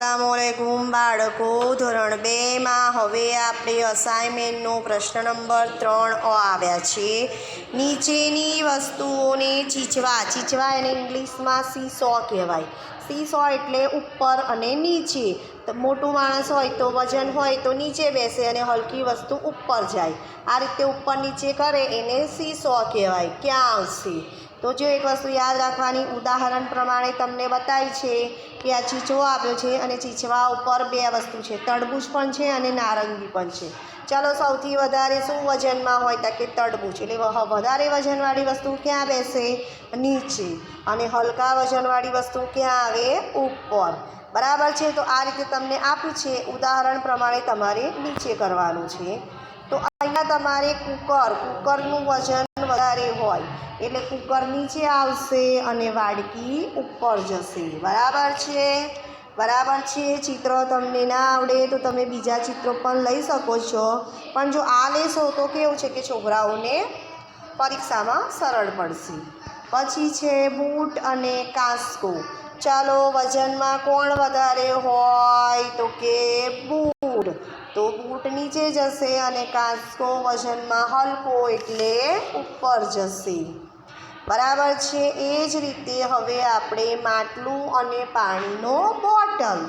અસલામુઅલૈકુમ બાળકો, ધોરણ બેમાં હવે આપણે અસાઇનમેન્ટનો પ્રશ્ન નંબર ત્રણ અ આવ્યા છે નીચેની વસ્તુઓને ચીચવા ચીચવા એને ઇંગ્લિશમાં સીસો કહેવાય. સીસો એટલે ઉપર અને નીચે. મોટું માણસ હોય તો વજન હોય તો નીચે બેસે અને હલકી વસ્તુ ઉપર જાય. આ રીતે ઉપર નીચે કરે એને સીસો કહેવાય. ક્યાં આવશે? તો જો એક વસ્તુ યાદ રાખવાની, ઉદાહરણ પ્રમાણે તમને બતાવી છે કે આ ચીચવો આપ્યો છે અને ચીચવા ઉપર બે વસ્તુ છે, તડબૂચ પણ છે અને નારંગી પણ છે. ચાલો સૌથી વધારે શું વજનમાં હોય તો કે તડબૂચ, એટલે વધારે વજનવાળી વસ્તુ ક્યાં બેસે? નીચે. અને હલકા વજનવાળી વસ્તુ ક્યાં આવે? ઉપર. બરાબર છે? તો આ રીતે તમને આપ્યું છે. ઉદાહરણ પ્રમાણે તમારે નીચે કરવાનું છે. તો અહીંયા તમારે કુકર, કુકરનું વજન વધારે હોય. એટલે કુકર નીચે આવશે અને વાડકી ઉપર જશે. બરાબર છે? બરાબર છે? ચિત્ર તમને ના આવડે તો તમે બીજા ચિત્રો પણ લઈ શકો છો. પણ જો આ લેશો તો કેવું છે કે છોકરાઓને પરીક્ષામાં સરળ પડશે. પછી છે બૂટ અને કાંસકો. ચાલો વજનમાં કોણ વધારે હોય તો કે બૂટ. તો બૂટ નીચે જશે અને કાંસકો વજનમાં હલકો એટલે ઉપર જશે. બરાબર છે, એ જ રીતે હવે આપણે માટલું અને પાણીનો બોટલ.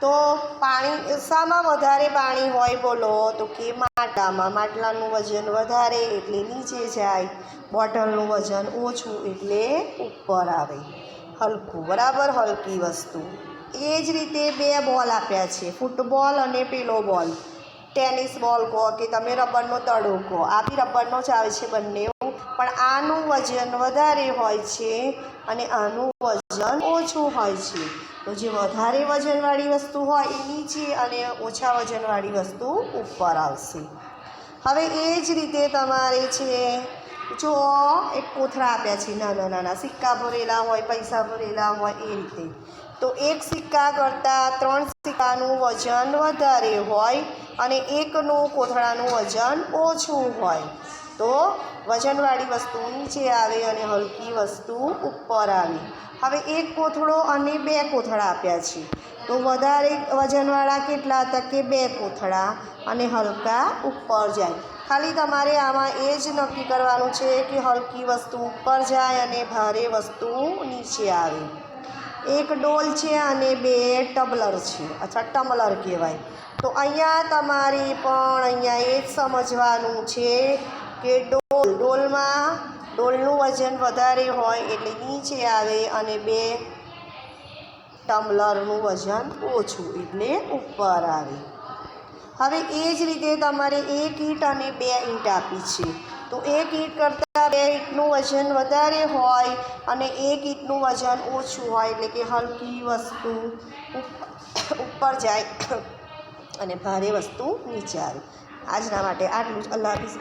તો પાણી શામાં વધારે પાણી હોય બોલો તો કે માટલામાં. માટલાનું વજન વધારે એટલે નીચે જાય. બોટલનું વજન ઓછું એટલે ઉપર આવે. હલકું, બરાબર? હલકી વસ્તુ. એ જ રીતે બે બોલ આપ્યા છે. ફૂટબોલ અને પેલો બોલ. ટેનિસ બોલ કહો કે તમે રબરનો તડો કહો. આ બી રબરનો જ આવે છે બંને પણ આનું વજન વધારે હોય છે અને આનું વજન ઓછું હોય છે. તો જે વધારે વજનવાળી વસ્તુ હોય એ નીચે અને ઓછા વજનવાળી વસ્તુ ઉપર આવશે. હવે એ જ રીતે તમારે છે જો એક કોથળા આપ્યા છે, નાના નાના, સિક્કા ભરેલા હોય, પૈસા ભરેલા હોય, એ રીતે. તો એક સિક્કા કરતાં ત્રણ સિક્કાનું વજન વધારે હોય અને એકનું કોથળાનું વજન ઓછું હોય, તો વજનવાળી વસ્તુ નીચે આવે અને હલકી વસ્તુ ઉપર આવે. હવે એક કોથળો અને બે કોથળા આપ્યા છે. તો વધારે વજનવાળા કેટલા હતા કે બે કોથળા અને હલકા ઉપર જાય. ખાલી તમારે આમાં એ જ નક્કી કરવાનું છે કે હલકી વસ્તુ ઉપર જાય અને ભારે વસ્તુ નીચે આવે. એક ડોલ છે અને બે ટબલર છે. અથવા ટમલર કહેવાય. તો અહીંયા તમારે પણ અહીંયા એ જ સમજવાનું છે કે ડોલ, ડોલમાં ડોલનું વજન વધારે હોય એટલે નીચે આવે અને બે ટમલરનું વજન ઓછું એટલે ઉપર આવે. હવે એ જ રીતે તમારે એક ઈંટ અને બે ઈંટ આપી છે. તો એક ઈંટ કરતાં બે ઈંટનું વજન વધારે હોય અને એક ઈંટનું વજન ઓછું હોય એટલે કે હલકી વસ્તુ ઉપ- ઉપર જાય અને ભારે વસ્તુ નીચે આવે. આજના માટે આટલું જ. અલ્લાહ હાફિઝ.